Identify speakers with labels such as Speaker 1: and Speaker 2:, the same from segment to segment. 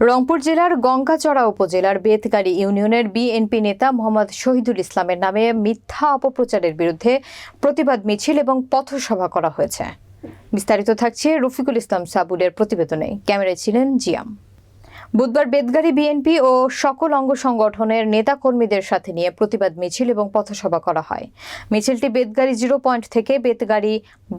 Speaker 1: রংপুর জেলার গঙ্গাচড়া উপজেলার বেতগাড়ি ইউনিয়নের বিএনপি নেতা মোহাম্মদ শহীদুল ইসলামের নামে মিথ্যা অপপ্রচারের বিরুদ্ধে প্রতিবাদ মিছিল এবং পথসভা করা হয়েছে। বিস্তারিত থাকছে রফিকুল ইসলাম সাবুলের প্রতিবেদনে। ক্যামেরায় ছিলেন জিয়াম। বুধবার বেদগাড়ি বিএনপি ও সকল অঙ্গ সংগঠনের নেতাকর্মীদের সাথে নিয়ে প্রতিবাদ মিছিল এবং পথসভা করা হয়। মিছিলটি বেদগাড়ি জিরো পয়েন্ট থেকে বেতগাড়ি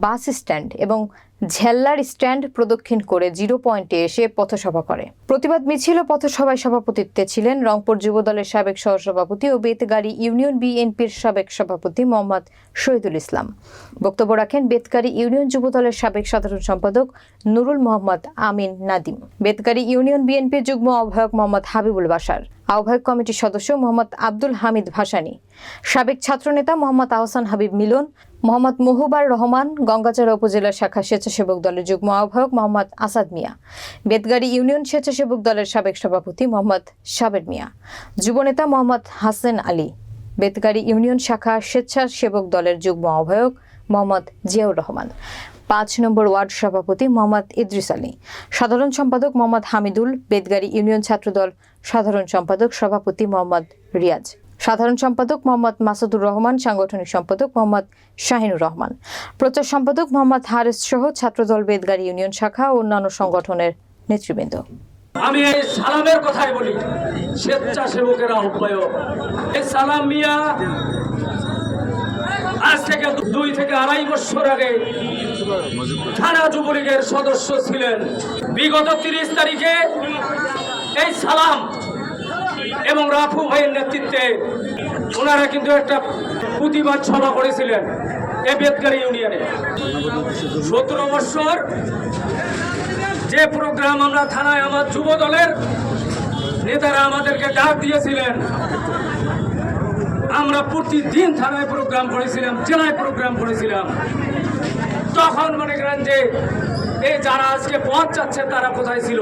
Speaker 1: বাস স্ট্যান্ড এবং ঝেল্লার স্ট্যান্ড প্রদক্ষিণ করে জিরো পয়েন্টে এসে পথসভা করে। প্রতিবাদ মিছিল, পথসভায় সভাপতিত্বে ছিলেন রংপুর যুবদলের সাবেক সহসভাপতি ও বেতগাড়ি ইউনিয়ন বিএনপির সাবেক সভাপতি মোহাম্মদ শহীদুল ইসলাম। বক্তব্য রাখেন বেতগাড়ি ইউনিয়ন যুবদলের সাবেক সাধারণ সম্পাদক নুরুল মোহাম্মদ আমিন নাদিম, বেতগাড়ি ইউনিয়ন বিএনপির যুগ্ম আহ্বায়ক মোহাম্মদ হাবিবুল বাসার আহ্বায়ক কমিটির সদস্য মোহাম্মদ আব্দুল হামিদ ভাসানী, সাবেক ছাত্রনেতা মোহাম্মদ আহসান হাবিব মিলন মোহাম্মদ মুহুবার রহমান গঙ্গাচড়া উপজেলা শাখা স্বেচ্ছাসেবক দলের যুগ্ম আহ্বায়ক মোহাম্মদ আসাদ মিয়া। বেতগাড়ি ইউনিয়ন স্বেচ্ছাসেবক দলের সাবেক সভাপতি মোহাম্মদ সাবের মিয়া। যুবনেতা মোহাম্মদ হাসেন আলী। বেতগাড়ি ইউনিয়ন শাখা স্বেচ্ছাসেবক দলের যুগ্ম আহ্বায়ক মোহাম্মদ জিয়াউর রহমান। পাঁচ নম্বর ওয়ার্ড সভাপতি মোহাম্মদ ইদ্রিস আলী। সাধারণ সম্পাদক মোহাম্মদ হামিদুল। বেদগাড়ি ইউনিয়ন ছাত্রদল সাধারণ সম্পাদক সভাপতি মোহাম্মদ রিয়াজ। সাধারণ সম্পাদক মোহাম্মদ মাসুদুর রহমান, সাংগঠনিক সম্পাদক মোহাম্মদ শাহিনুর রহমান। প্রচার সম্পাদক মোহাম্মদ হারেস সহ ছাত্রদল বেদগাড়ি ইউনিয়ন শাখা ও অন্যান্য সংগঠনের নেতৃবৃন্দ।
Speaker 2: আমি এই সালামের কথাই বলি, স্বেচ্ছাসেবকের আহ্বায়ক এই সালাম মিয়া আজ থেকে দুই থেকে আড়াই বছর আগে থানা যুবলীগের সদস্য ছিলেন। বিগত তিরিশ তারিখে এই সালাম এবং রাফু ভাইয়ের নেতৃত্বে ওনারা কিন্তু একটা প্রতিবাদ সভা করেছিলেন এ বেদগাড়ি ইউনিয়নে। সতেরো বছর যে প্রোগ্রাম আমরা থানায় আমার যুব দলের নেতারা আমাদেরকে ডাক দিয়েছিলেন, আমরা প্রতিদিন থানায় প্রোগ্রাম করেছিলাম, জেলায় প্রোগ্রাম করেছিলাম। তখন মনে করেন যে এই যারা আজকে পথ যাচ্ছে তারা কোথায় ছিল?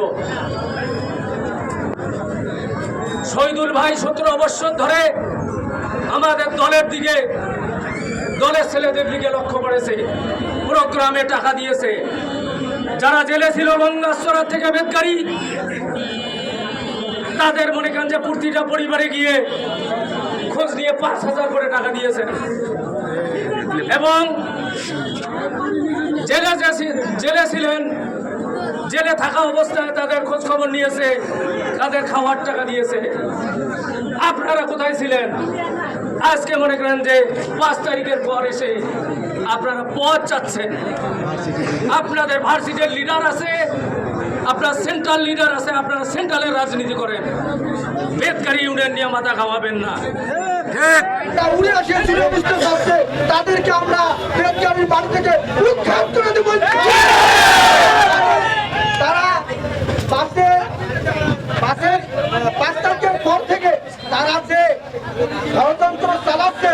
Speaker 2: শহীদুল ভাই সতেরো বছর ধরে আমাদের দলের দিকে, দলের ছেলেদের দিকে লক্ষ্য করেছে প্রোগ্রামে টাকা দিয়েছে। যারা জেলে ছিল গঙ্গাশ্বরা থেকে বেদকারী তাদের মনে করেন যে প্রতিটা পরিবারে গিয়ে খোঁজ নিয়ে পাঁচ হাজার করে টাকা দিয়েছেন। এবং জেলে জেলে ছিলেন জেলে থাকা অবস্থায় তাদের খোঁজ খবর নিয়েছে, তাদের খাওয়ার টাকা দিয়েছে। আপনারা কোথায় ছিলেন? আজকে মনে করেন যে পাঁচ তারিখের পর এসে আপনারা পথ চাচ্ছেন। আপনাদের ভার্সিটির লিডার আছে, আপনার সেন্ট্রাল লিডার আছে, আপনারা সেন্ট্রালের রাজনীতি করেন। বেদকারী ইউনিয়ন নিয়ে মাথা খাওয়াবেন না।
Speaker 3: তাদেরকে আমরা বেদগাড়ির বাড়ি থেকে উৎখাত করে দেবো তারা বাসে বাসের আহ, পাঁচ তারিখের পর থেকে তারা যে ষড়যন্ত্র চালাচ্ছে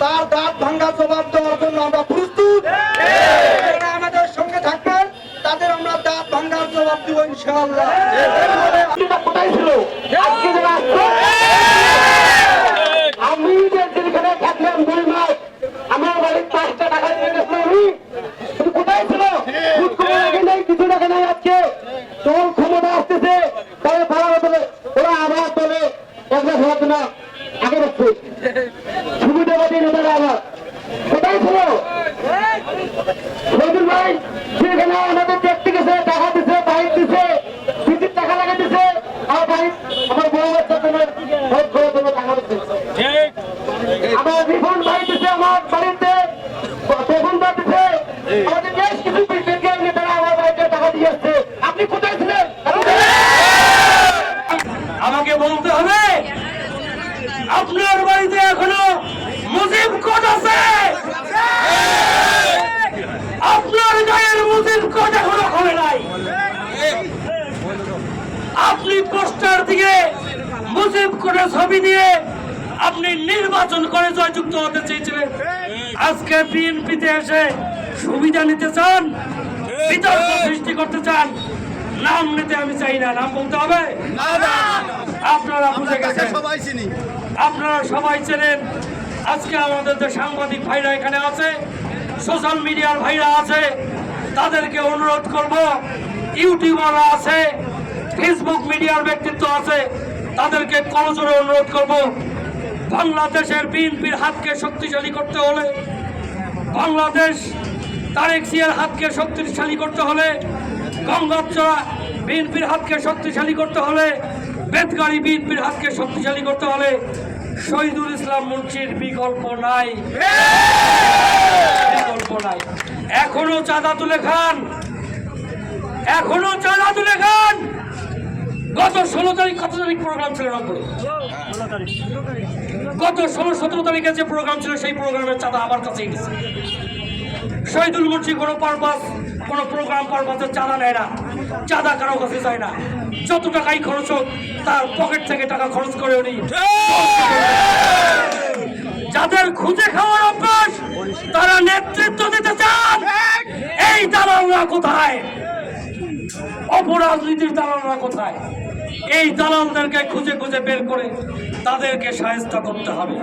Speaker 3: তার দাঁত ভাঙ্গা জবাব দেওয়ার জন্য আমরা প্রস্তুত যারা আমাদের সঙ্গে থাকবেন তাদের আমরা দাঁত ভাঙ্গার জবাব দিব ইনশাআল্লাহ আপনিটা কোথায় ছিল আজকে যারা আসছে, আমি যে যেখানে থাকলাম দুই মাস আমার বাড়ির পাঁচটা টাকা দিয়ে গেছিল আমি কিন্তু কোথায় ছিল খুদ করে রাখে নাই কিছু রাখে নাই আজকে তোর ক্ষমতা আসতেছে তবে ভাড়া বদলে ওরা আবার দলে একবার খেলাতে না আগে রাখছে সুবিধাবাদী নেতারা আবার কোথায় ছিল শহীদুল ভাই সেখানে আমাদের দেখতে গেছে টাকা দিছে বাইক দিছে বিদ্যুৎ টাকা লাগে দিছে। আর বাইক আমার বউ বাচ্চা তোমার ভোট করে দেবো টাকা দিচ্ছে আমার রিফান্ড ভাই দিছে আমার বাড়িতে। বেগুন ভাই দিছে। আমাদের বেশ কিছু বিজ্ঞান নেতারা আমার বাড়িতে টাকা দিয়ে আসছে আপনি কোথায় ছিলেন
Speaker 2: আমাকে বলতে হবে আপনার বাড়িতে এখনও মুজিব কোট আছে আপনার গায়ের মুজিব কোট এখনও খোলে নাই আপনি পোস্টার দিয়ে কোটের ছবি দিয়ে আপনি নির্বাচন করে জয়যুক্ত হতে চেয়েছিলেন। আজকে বিএনপিতে এসে সুবিধা নিতে চান বিতর্ক সৃষ্টি করতে চান নাম নিতে আমি চাই না নাম বলতে হবে? আপনারা বুঝে গেছেন।
Speaker 4: সবাই চিনি।
Speaker 2: আপনারা সবাই চেনেন আজকে আমাদের যে সাংবাদিক ভাইরা এখানে আছে সোশ্যাল মিডিয়ার ভাইরা আছে তাদেরকে অনুরোধ করব ইউটিউবাররা আছে ফেসবুক মিডিয়ার ব্যক্তিত্ব আছে তাদেরকে করজোরে অনুরোধ করব, বাংলাদেশের বিএনপির হাতকে শক্তিশালী করতে হলে, বাংলাদেশ তারেক জিয়ার হাতকে শক্তিশালী করতে হলে গঙ্গাচড়া বিএনপির হাতকে শক্তিশালী করতে হলে, বেতগাড়ি বিএনপির হাতকে শক্তিশালী করতে হলে, শহীদুল ইসলাম মুন্সির বিকল্প নাই। বিকল্প নাই। এখনও চাঁদা তুলে খান! এখনও চাঁদা তুলে খান! গত ষোলো তারিখ, কত তারিখ প্রোগ্রাম ছিল রংপুরে? গত ষোলো সতেরো তারিখে যে প্রোগ্রাম ছিল, সেই প্রোগ্রামের চাঁদা আমার কাছেই গেছে। শহীদুল মুন্সি কোনো পারপাস কোনো প্রোগ্রাম পারপাসের চাঁদা নেয় না। চাঁদা কারও কাছে যায় না। যত টাকাই খরচ হোক, তার পকেট থেকে টাকা খরচ করে উনি যাদের খুঁজে খাওয়ার অভ্যাস, তারা নেতৃত্ব দিতে চান। এই দালালরা কোথায়? অপরাজনীতির দালালরা কোথায়? এই দালালদেরকে খুঁজে খুঁজে বের করে তাদেরকে সাহায্য করতে হবে।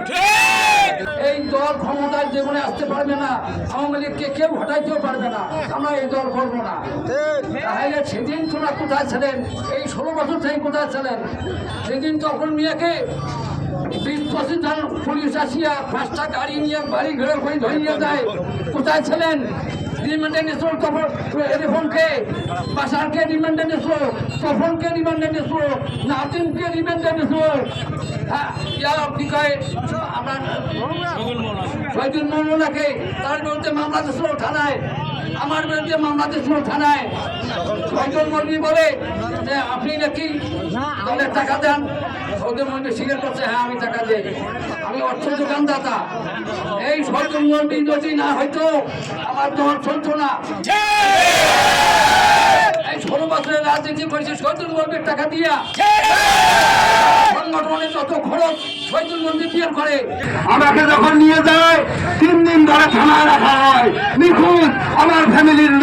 Speaker 4: এই দল ক্ষমতায় জীবনে আসতে পারবে না, আওয়ামী লীগকে কেউ হটাইতেও পারবে না। আমরা এই দল করব না। তাহলে সেদিন তোমরা কোথায় ছিলেন? এই ষোলো বছর থেকে কোথায় ছিলেন? সেদিন তখন মিয়াকে বিশ পঁচিশ জন পুলিশ আসিয়া পাঁচটা গাড়ি নিয়ে বাড়ি ঘরে করে ধরিয়ে যায় কোথায় ছিলেন? রিমান্ডে নিয়েছিল তখন রেফনকে বাসারকে রিমান্ডে নিয়েছিল তপনকে রিমান্ডে নিয়েছিল নাতিনকে রিমান্ডে নিয়েছিল হ্যাঁ কি কয়? আমার, শহীদুল মৌলানাকে বিরুদ্ধে মামলা দিয়েছিল থানায়, আমার বিরুদ্ধে মামলা দিয়েছিল থানায়। মৌলী বলে যে আপনি নাকি? তাহলে টাকা দেন। সৌদি মৌলী স্বীকার করছে হ্যাঁ আমি টাকা দিই। আমি অর্থ যোগানদাতা। এই সৌদি মন্ত্রী যদি না হয়তো আমার তোমার চলতো না।
Speaker 3: আমাকে যখন নিয়ে যায়, তিন দিন ধরে থানায় রাখা হয়। আমার ফ্যামিলির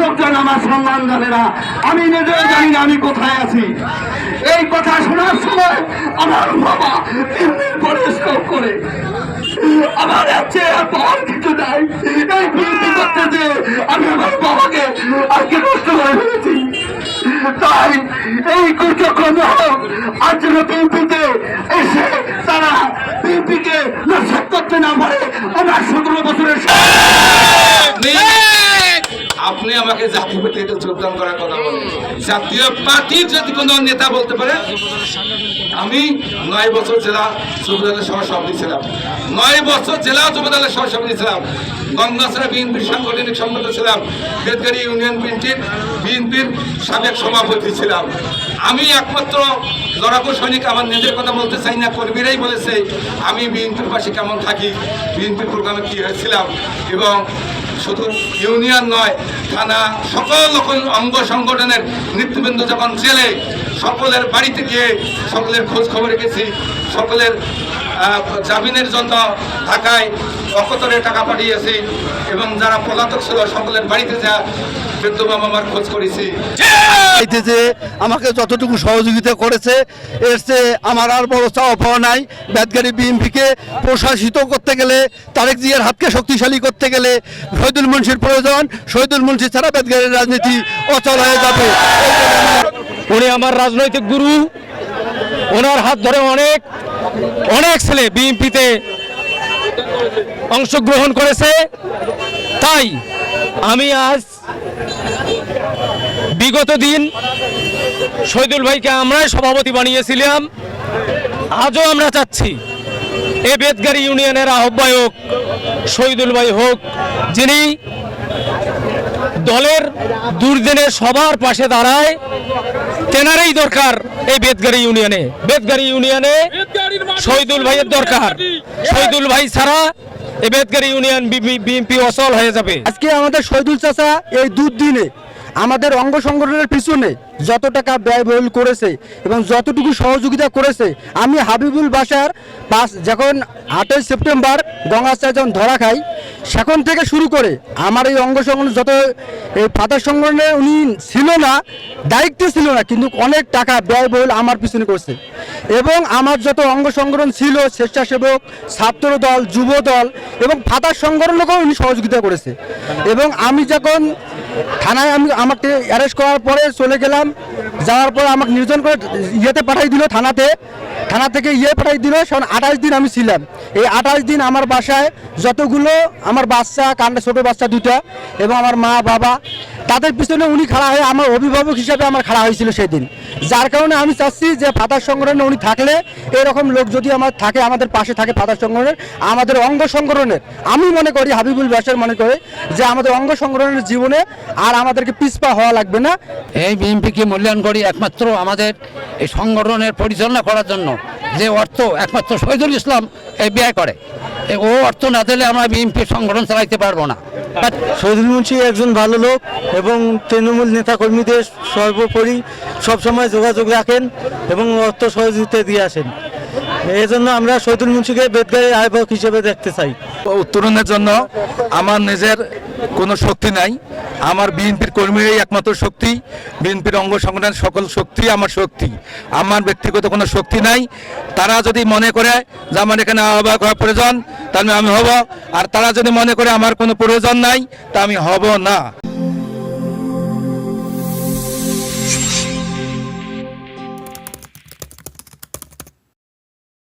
Speaker 3: লোকজন, আমার সম্মান জানে না আমি নিজেও জানি না আমি কোথায় আছি। এই কথা শোনার সময় আমার বাবা তিন দিন পরে স্ট্রোক করে। আমার আছে আর কিছু নাই। এই করতে যে আমি তাই এই কুচক্রম আজকে বিএনপিতে এসে তারা বিএনপিকে না করতে না পারে আমার সতেরো বছরের
Speaker 5: আমাকে জাতীয় পার্টিতে যোগদান করার কথা বলেন জাতীয় পার্টির যদি কোনো নেতা বলতে পারে আমি নয় বছর জেলা যুবদলের সহসভাপতি ছিলাম। নয় বছর জেলা যুবদলের সহসভাপতি ছিলাম। গঙ্গাসরা বিএনপির সাংগঠনিক সম্পাদক ছিলাম। বেদগাড়ি ইউনিয়ন বিএনপির বিএনপির সাবেক সভাপতি ছিলাম। আমি একমাত্র লড়াকু সৈনিক আমার নিজের কথা বলতে চাই না কর্মীরাই বলেছে আমি বিএনপির পাশে কেমন থাকি বিএনপির প্রোগ্রামে কি হয়েছিলাম এবং শুধু ইউনিয়ন নয়, থানা, সকল রকম অঙ্গ সংগঠনের নেতৃবৃন্দ যখন জেলে, সকলের বাড়িতে গিয়ে সকলের খোঁজ খবর রেখেছি, সকলের জামিনের জন্য ঢাকায় অকতরে টাকা পাঠিয়েছি এবং যারা পলাতক ছিল সকলের বাড়িতে যা বৃদ্ধ মামার খোঁজ করেছি।
Speaker 6: যে আমাকে যতটুকু সহযোগিতা করেছে এর চেয়ে আমার আর বড় চাওয়া পাওয়া নাই। বেদগাড়ি বিএমপিকে প্রশাসিত করতে গেলে তারেক জিয়ার হাতকে শক্তিশালী করতে গেলে শহীদুল মুন্সির প্রয়োজন। শহীদুল মুন্সি ছাড়া বেদগাড়ির রাজনীতি অচল হয়ে যাবে।
Speaker 7: উনি আমার রাজনৈতিক গুরু। ওনার হাত ধরে অনেক অনেক ছেলে বিএনপিতে অংশগ্রহণ করেছে। তাই আমি আজ বিগত দিন শহীদুল ভাইকে আমরাই সভাপতি বানিয়েছিলাম। আজও আমরা চাচ্ছি এ বেদগাড়ি ইউনিয়নের আহ্বায়ক শহীদুল ভাই হোক, যিনি দলের দুর্দিনে সবার পাশে দাঁড়ায়, তেনারই দরকার এই বেদগাড়ি ইউনিয়নে বেদগাড়ি ইউনিয়নে শহীদুল ভাইয়ের দরকার। শহীদুল ভাই ছাড়া এই বেদগাড়ি ইউনিয়ন বিএনপি অচল হয়ে যাবে।
Speaker 6: আজকে আমাদের শহীদুল চাচা এই দুদিনে আমাদের অঙ্গ সংগঠনের পিছনে যত টাকা ব্যয়বহুল করেছে এবং যতটুকু সহযোগিতা করেছে, আমি হাবিবুল বাসার পাঁচ, যখন আটই সেপ্টেম্বর গঙ্গাচা যখন ধরা খাই, সেখান থেকে শুরু করে আমার এই অঙ্গ সংগঠন যত, এই ফাদার সংগঠনে উনি ছিল না, দায়িত্বে ছিল না, কিন্তু অনেক টাকা ব্যয়বহুল আমার পিছনে করছে। এবং আমার যত অঙ্গ সংগঠন ছিল, স্বেচ্ছাসেবক, ছাত্র দল, যুব দল এবং ফাদার সংগঠনকেও উনি সহযোগিতা করেছে। এবং আমি যখন থানায় আমি আমাকে অ্যারেস্ট করার পরে চলে গেলাম, যাওয়ার পর আমাকে নির্জন করে ইয়েতে পাঠাই দিল থানাতে। থানা থেকে ইয়ে পাঠাই দিল সেখানে আঠাশ দিন আমি ছিলাম। এই আঠাশ দিন আমার বাসায় যতগুলো আমার বাচ্চা কান্ডা ছোটো বাচ্চা দুটা এবং আমার মা, বাবা, তাদের পিছনে উনি খাড়া হয়ে আমার অভিভাবক হিসাবে আমার খাড়া হয়েছিল সেদিন। যার কারণে আমি চাচ্ছি যে ফাদার সংগঠনে উনি থাকলে এরকম লোক যদি আমার থাকে, আমাদের পাশে থাকে ফাদার সংগঠনের আমাদের অঙ্গ সংগঠনের আমি মনে করি, হাবিবুল ব্যাসের মনে করে, যে আমাদের অঙ্গ সংগঠনের জীবনে আর আমাদেরকে পিছপা হওয়া লাগবে না।
Speaker 8: এই বিএনপিকে মূল্যায়ন করি একমাত্র আমাদের এই সংগঠনের পরিচালনা করার জন্য। যে অর্থ একমাত্র শহীদুল ইসলাম এই ব্যয় করে। এ ও অর্থ না দিলে আমরা বিএনপি সংগঠন চালাইতে পারব না।
Speaker 6: শহীদুল মুন্সি একজন ভালো লোক এবং তৃণমূল নেতা কর্মীদের সর্বোপরি সবসময় যোগাযোগ রাখেন এবং অর্থ সহযোগিতা দিয়ে আসেন। এই জন্য আমরা শহীদুল মুন্সিকে বেদগাড়ির আয়বক হিসেবে দেখতে চাই।
Speaker 5: উত্তরণের জন্য আমার নিজের কোনো শক্তি নাই। আমার বিএনপির কর্মীরাই একমাত্র শক্তি। বিএনপির অঙ্গ সংগঠনের সকল শক্তি আমার শক্তি। আমার ব্যক্তিগত কোনো শক্তি নাই। তারা যদি মনে করে যে আমার এখানে আহ্বায়ক হওয়া প্রয়োজন, তাহলে আমি হব। আর তারা যদি মনে করে আমার কোনো প্রয়োজন নাই, তা আমি হব না।